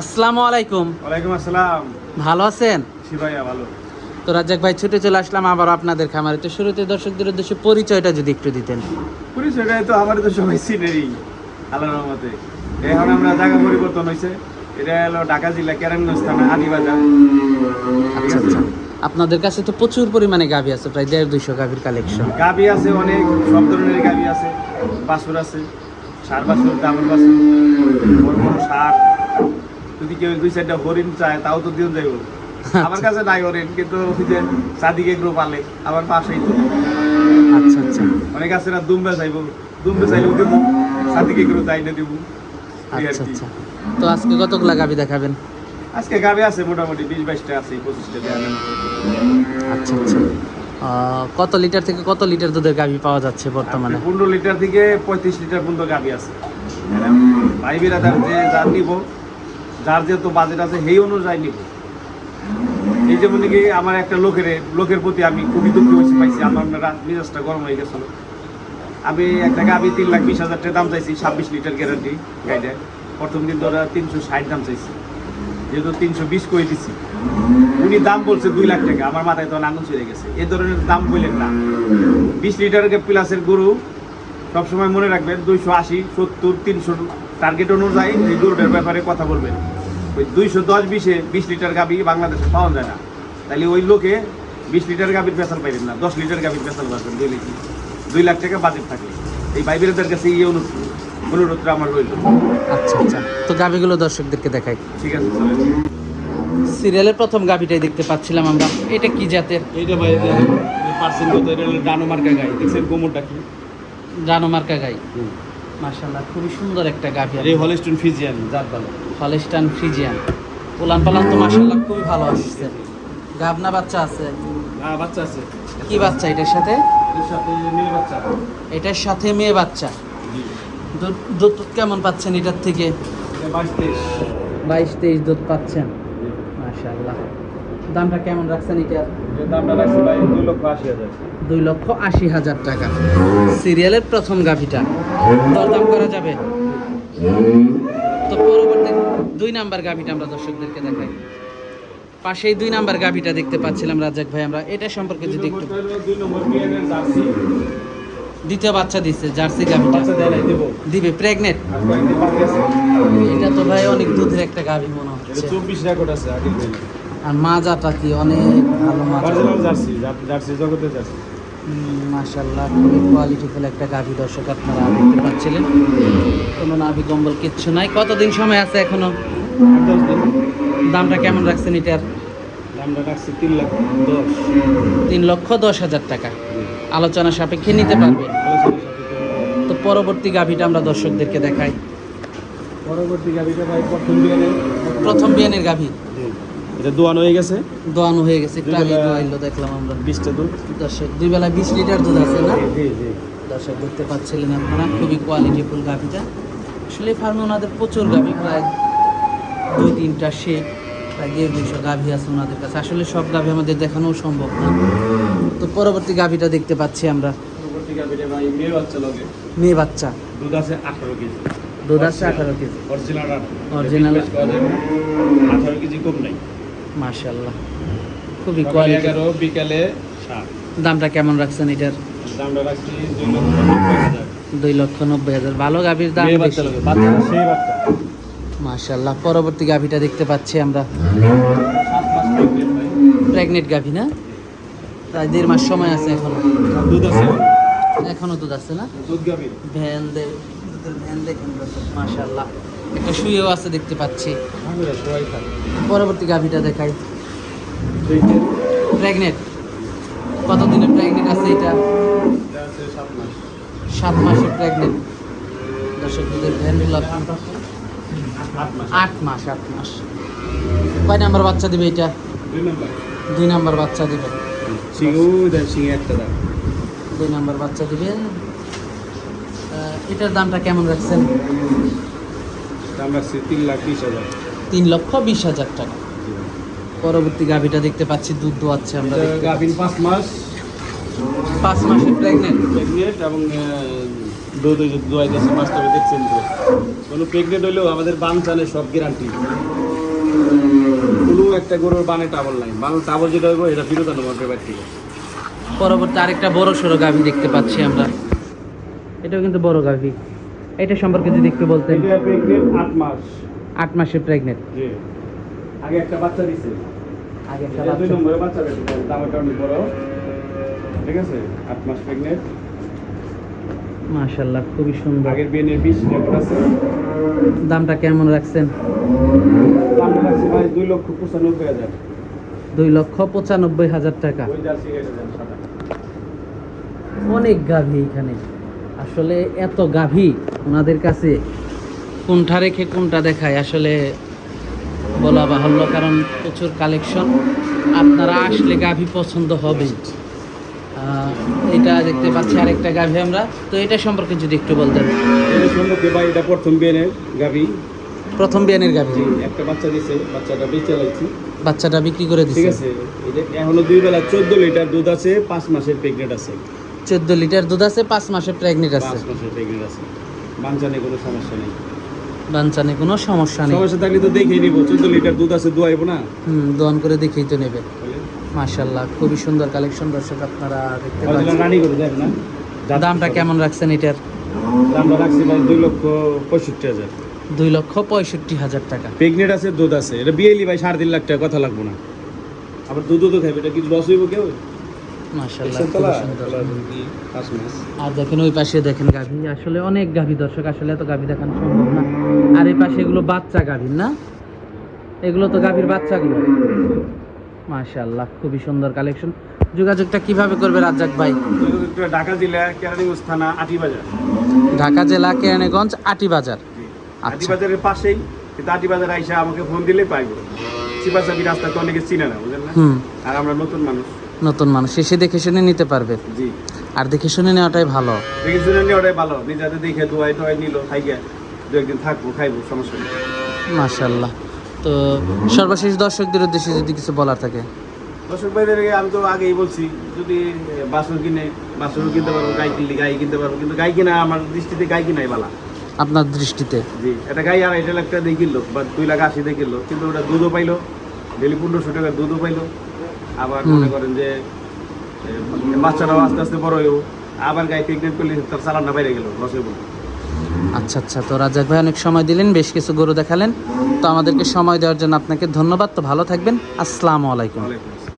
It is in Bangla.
আসসালামু আলাইকুম। ওয়ালাইকুম আসসালাম। ভালো আছেন? শিবাইয়া ভালো। তো রাজ্জাক ভাই ছুটে চলে আসলাম আবার আপনাদের খামারে। তো শুরুতে দর্শকদের উদ্দেশ্যে পরিচয়টা যদি একটু দিতেন। এটাই তো আমার তো সবাই সিনেরই আল্লাহর রহমতে। এখন আমরা জায়গা পরিবর্তন হয়েছে এটা হলো ঢাকা জেলা কেরানীগঞ্জ থানা আদিবাজার আচ্ছা আচ্ছা। আপনাদের কাছে তো প্রচুর পরিমাণে গাভি আছে প্রায় দেড় দুইশো গাভির কালেকশন। গাবি আছে অনেক সব ধরনের গাবি আছে। বাছুর আছে সার বাছুর ডাবল বাছুর বড় বড় সার। যদি কেউ দুই চারটা হরিণ চায় তাও তো দিন যাইব। আমার কাছে নাই হরিণ কিন্তু ওই যে সাদিকে গ্রুপ আলে আমার পাশেই তো। আচ্ছা আচ্ছা। অনেক আছে না দুম্বে চাইব দুম্বে চাইলেও দেবো সাদিকে গ্রুপ চাই না দেবো আচ্ছা আচ্ছা। তো আজকে কতগুলা গাভি দেখাবেন? আজকে গাবে আছে মোটামুটি বিশ বাইশটা আছে পঁচিশটা আচ্ছা আচ্ছা। কত লিটার থেকে কত লিটার দুধের গাভি পাওয়া যাচ্ছে বর্তমানে? পনেরো লিটার থেকে পঁয়ত্রিশ লিটার পর্যন্ত গাবি আছে। ভাই বিরাদার যে যার নিব যার যেহেতু বাজেট আছে, সেই অনুযায়ী নিব। এই যেমন কি, আমার একটা লোকের লোকের প্রতি আমি খুবই দুঃখ হয়েছি পাইছি। আমার মেজাজটা গরম হয়ে গেছিল আমি একটা গাবি তিন লাখ বিশ হাজার টাকা দাম চাইছি, ছাব্বিশ লিটার গ্যারান্টি গাইডে প্রথম দিন ধরে তিনশো ষাট দাম চাইছি। যেহেতু তিনশো বিশ করে দিছি। উনি দাম বলছে দুই লাখ টাকা। আমার মাথায় তখন আগুন চলে গেছে। এ ধরনের দাম বললেন না। বিশ লিটার প্লাসের গরু সবসময় মনে রাখবেন, দুইশো আশি, সত্তর, তিনশো টার্গেট অনুযায়ী এই গরুটার ব্যাপারে কথা বলবেন। ওই দুইশো দশ বিশে বিশ লিটার গাবি বাংলাদেশে পাওয়া যায় না। তাহলে ওই লোকে বিশ লিটার গাবির পেশাল পাইবেন না দশ লিটার গাবির পেশাল পাবেন দুই লিটার। দুই লাখ টাকা বাজেট থাকে এই বাইবেরদের কাছে এই অনুরোধ অনুরোধটা আমার রইল। আচ্ছা আচ্ছা। তো গাভিগুলো দর্শকদেরকে দেখাই। ঠিক আছে সিরিয়ালের প্রথম গাভিটাই দেখতে পাচ্ছিলাম আমরা। এটা কি জাতের? এইটা ভাই পার্সেন্ট কত এটা হলো ডানো মার্কা গাই। দেখছেন কোমরটা কি? জানো মার্কা গাই। মাশাল্লাহ খুবই সুন্দর একটা গাভি এই হলস্টন ফিজিয়ান জাত ভালো। হলিস্টান ফ্রিজিয়ান পোলান পালান তো মাশাল্লাহ খুবই ভালো আসছে। গাবনা বাচ্চা আছে? হ্যাঁ বাচ্চা আছে। কি বাচ্চা এটার সাথে? এর সাথে মেয়ে বাচ্চা এটার সাথে মেয়ে বাচ্চা। দুধ কেমন পাচ্ছেন এটার থেকে? বাইশ তেইশ। বাইশ তেইশ দুধ পাচ্ছেন। মাশাল্লাহ দামটা কেমন রাখছেন এটার? দুই লক্ষ আশি হাজার। টাকা। সিরিয়ালের প্রথম গাভিটা। দরদাম করা যাবে। তো পরবর্তী দুই নাম্বার গাভিটা আমরা দর্শকদেরকে দেখাই। পাশেই দুই নাম্বার গাভিটা দেখতে পাচ্ছিলাম রাজাক ভাই আমরা। এটা সম্পর্কে যদি একটু দ্বিতীয় বাচ্চা দিচ্ছে জার্সি গাভিটা। দেবো। প্রেগনেন্ট এটা তো ভাই অনেক দুধের একটা গাভি মনে হচ্ছে। চব্বিশ রেকর্ড আছে আর মাজাটা কি অনেক ভালো অরিজিনাল জার্সি জার্সি জগতের জার্সি। মাশাল্লাহ খুবই কোয়ালিটিফুল একটা গাভি দর্শক আপনারা দেখতে পাচ্ছিলেন। কোনো নাভি কম্বল কিচ্ছু নাই। কতদিন সময় আছে এখনও? দামটা কেমন রাখছেন এটার? দামটা রাখছি তিন লাখ দশ। তিন লক্ষ দশ হাজার টাকা। আলোচনা সাপেক্ষে নিতে পারবে। তো পরবর্তী গাভীটা আমরা দর্শকদেরকে দেখাই। পরবর্তী ভাই প্রথম বিয়ানে প্রথম বিয়ানের গাভি? এটা দোয়ান হয়ে গেছে। দোয়ানো হয়ে গেছে দুবেলা- দোয়াইলো দেখলাম আমরা। বিশটা দুধ। দর্শক দুই বেলা বিশ লিটার দুধ আছে না? দর্শক দেখতে পাচ্ছিলেন আপনারা খুবই কোয়ালিটিফুল গাভিটা। আসলে ফার্মে ওনাদের প্রচুর গাভি প্রায় দুই তিনটা শেপ প্রায় দেড় দুইশো গাভি আছে ওনাদের কাছে। আসলে সব গাভি আমাদের দেখানোও সম্ভব না। তো পরবর্তী গাভিটা দেখতে পাচ্ছি আমরা। মেয়ে বাচ্চা দুধ আছে আঠারো কেজি। দুধ আছে আঠারো কেজি। Original Original। আঠারো কেজি কম নাই। মাশাল্লাহ খুবই কোয়ালিটি বিকালে দামটা কেমন রাখছেন এটার? দামটা রাখছি দুই লক্ষ নব্বই হাজার। ভালো গাভীর দাম মাশাল্লাহ পরবর্তী গাভীটা দেখতে পাচ্ছি আমরা। প্রেগনেন্ট গাভী না? প্রায় দেড় মাস সময় আছে এখনও। দুধ আছে? এখনও দুধ আছে না? দুধ গাবি ভ্যান দে ভ্যান দেখুন মাশাল্লাহ একটা শুয়েও আছে দেখতে পাচ্ছি। পরবর্তী গাভীটা দেখাই। প্রেগনেন্ট কতদিনের প্রেগনেন্ট আছে এটা? সাত মাস। প্রেগনেন্ট দর্শক দুধের ভ্যানগুলো আপনি আট মাস আট মাস। কয় নাম্বার বাচ্চা দিবে এটা? দুই নাম্বার। বাচ্চা দিবে। দুই নাম্বার বাচ্চা দিবে। এটার দামটা কেমন রাখছেন? দাম রাখছি তিন লাখ বিশ হাজার। তিন লক্ষ বিশ হাজার টাকা। পরবর্তী গাভীটা দেখতে পাচ্ছি দুধ দোয়াচ্ছে আমরা গাভিন পাঁচ মাস। পাঁচ মাসের প্রেগনেন্ট প্রেগনেন্ট এবং দুধ দোয়াইতেছে বাস্তবে দেখছেন তো? কোনো প্রেগনেন্ট হইলেও আমাদের বান চালে সব গ্যারান্টি কোনো একটা গরুর বানে টাবল নাই। বান টাবল যেটা হইব এটা ফিরত বাড়ি থেকে। পরবর্তী আরেকটা বড় সড়ো গাভী দেখতে পাচ্ছি আমরা। এটাও কিন্তু বড় গাভী। এটা সম্পর্কে যদি একটু বলতেন। এটা প্রেগনেন্ট আট মাস। আট মাসের প্রেগনেন্ট জি। আগে একটা বাচ্চা দিছে। আগে একটা এটা দুই বাচ্চা। নম্বরে বাচ্চা দিছে দামের কারণে বড়। ঠিক আছে? আট মাস প্রেগনেন্ট মাশাল্লাহ খুবই সুন্দর। আগের বিয়ে বিশ রেকর্ড আছে। দামটা কেমন রাখছেন? দাম লাগছে ভাই দুই লক্ষ পঁচানব্বই হাজার। দুই লক্ষ পঁচানব্বই হাজার টাকা। অনেক গাভী এখানে। আসলে এত গাভী ওনাদের কাছে কোনটা রেখে কোনটা দেখায় আসলে বলা বাহুল্য কারণ প্রচুর কালেকশন। আপনারা আসলে গাভী পছন্দ হবে। এটা দেখতে পাচ্ছি আরেকটা গাভী আমরা। তো এটা সম্পর্কে যদি একটু বলতেন। এটা সম্পর্কে ভাই এটা প্রথম বিয়েনের গাবি প্রথম বিয়ানের গাভী। একটা বাচ্চা দিছে বাচ্চাটা বেঁচে লাগছি বাচ্চাটা বিক্রি করে ঠিক আছে এটা এখনও দুই বেলা চোদ্দ লিটার দুধ আছে পাঁচ মাসের প্রেগনেন্ট আছে। চোদ্দ লিটার দুধ আছে পাঁচ মাসের প্রেগনেন্ট আছে। পাঁচ মাসের প্রেগনেন্ট আছে। বাঞ্চানে কোনো সমস্যা নেই। বাঞ্চানে কোনো সমস্যা নেই। সমস্যা থাকলে তো দেখেই নিব চোদ্দ লিটার দুধ আছে দোয়াইবো না? হুম দোয়ান করে দেখেই তো নেবে। বলে, মাশাল্লাহ খুবই সুন্দর কালেকশন দর্শক আপনারা দেখতে পাচ্ছেন। রানি করে দেখ না? দামটা কেমন রাখছেন এটার? দামটা রাখছি ভাই দুই লক্ষ পঁয়ষট্টি হাজার। দুই লক্ষ পঁয়ষট্টি হাজার টাকা। প্রেগনেন্ট আছে দুধ আছে। এটা বিয়েলি ভাই সাড়ে তিন লাখ টাকা কথা লাগবো না। আবার দুধও তো খাইবে এটা কিছু লস হইব কেউ? আর দেখেন ওই পাশে দেখেন গাভী। আসলে অনেক গাভী দর্শক আসলে এত গাভী দেখানো সম্ভব না। আর এই পাশে এগুলো বাচ্চা গাভীর না? এগুলো তো গাভীর বাচ্চাগুলো। মাশাল্লাহ খুবই সুন্দর কালেকশন। যোগাযোগটা কীভাবে করবে রাজ্জাক ভাই? ঢাকা জেলা কেরানীগঞ্জ থানা আটিবাজার। ঢাকা জেলা কেরানীগঞ্জ আটি বাজার আচ্ছা। আটিবাজারের পাশেই আটিবাজার আইসা আমাকে ফোন দিলে পাইবো। চিপাচাপি রাস্তা তো অনেকে চিনে না বুঝলেন না? আর আমরা নতুন মানুষ। নতুন মানুষ এসে দেখে শুনে নিতে পারবে। জি। আর দেখে শুনে নেওয়াটাই ভালো। দেখে শুনে নিয়ে ওটাই ভালো নিজেদের দেখে দোয়াই টোয়াই নিল খাইয়া দু একদিন থাকব খাইবো সমস্যা নেই। মাশাল্লাহ তো সর্বশেষ দর্শকদের উদ্দেশ্যে যদি কিছু বলার থাকে। দর্শক ভাইদের আমি তো আগেই বলছি যদি বাসন কিনে বাসনও কিনতে পারব গাই কিনলে গাই কিনতে পারব কিন্তু গাই কিনা আমার দৃষ্টিতে গাই কিনাই বালা। আপনার দৃষ্টিতে। জি একটা গাই আর এটা লাখ টাকা দিয়ে কিনলো বা দুই লাখ আশি দিয়ে কিনলো কিন্তু ওটা দুধও পাইলো ডেলি পনেরোশো টাকা দুধও পাইলো। আবার মনে করেন যে বাচ্চারাও আস্তে আস্তে বড় হয়েও আবার গাই প্রেগনেন্ট করলে তার চালানটা বাইরে গেল লসে বলব আচ্ছা আচ্ছা তো রাজাক ভাই অনেক সময় দিলেন বেশ কিছু গরু দেখালেন। তো আমাদেরকে সময় দেওয়ার জন্য আপনাকে ধন্যবাদ তো ভালো থাকবেন। আসসালামু আলাইকুম।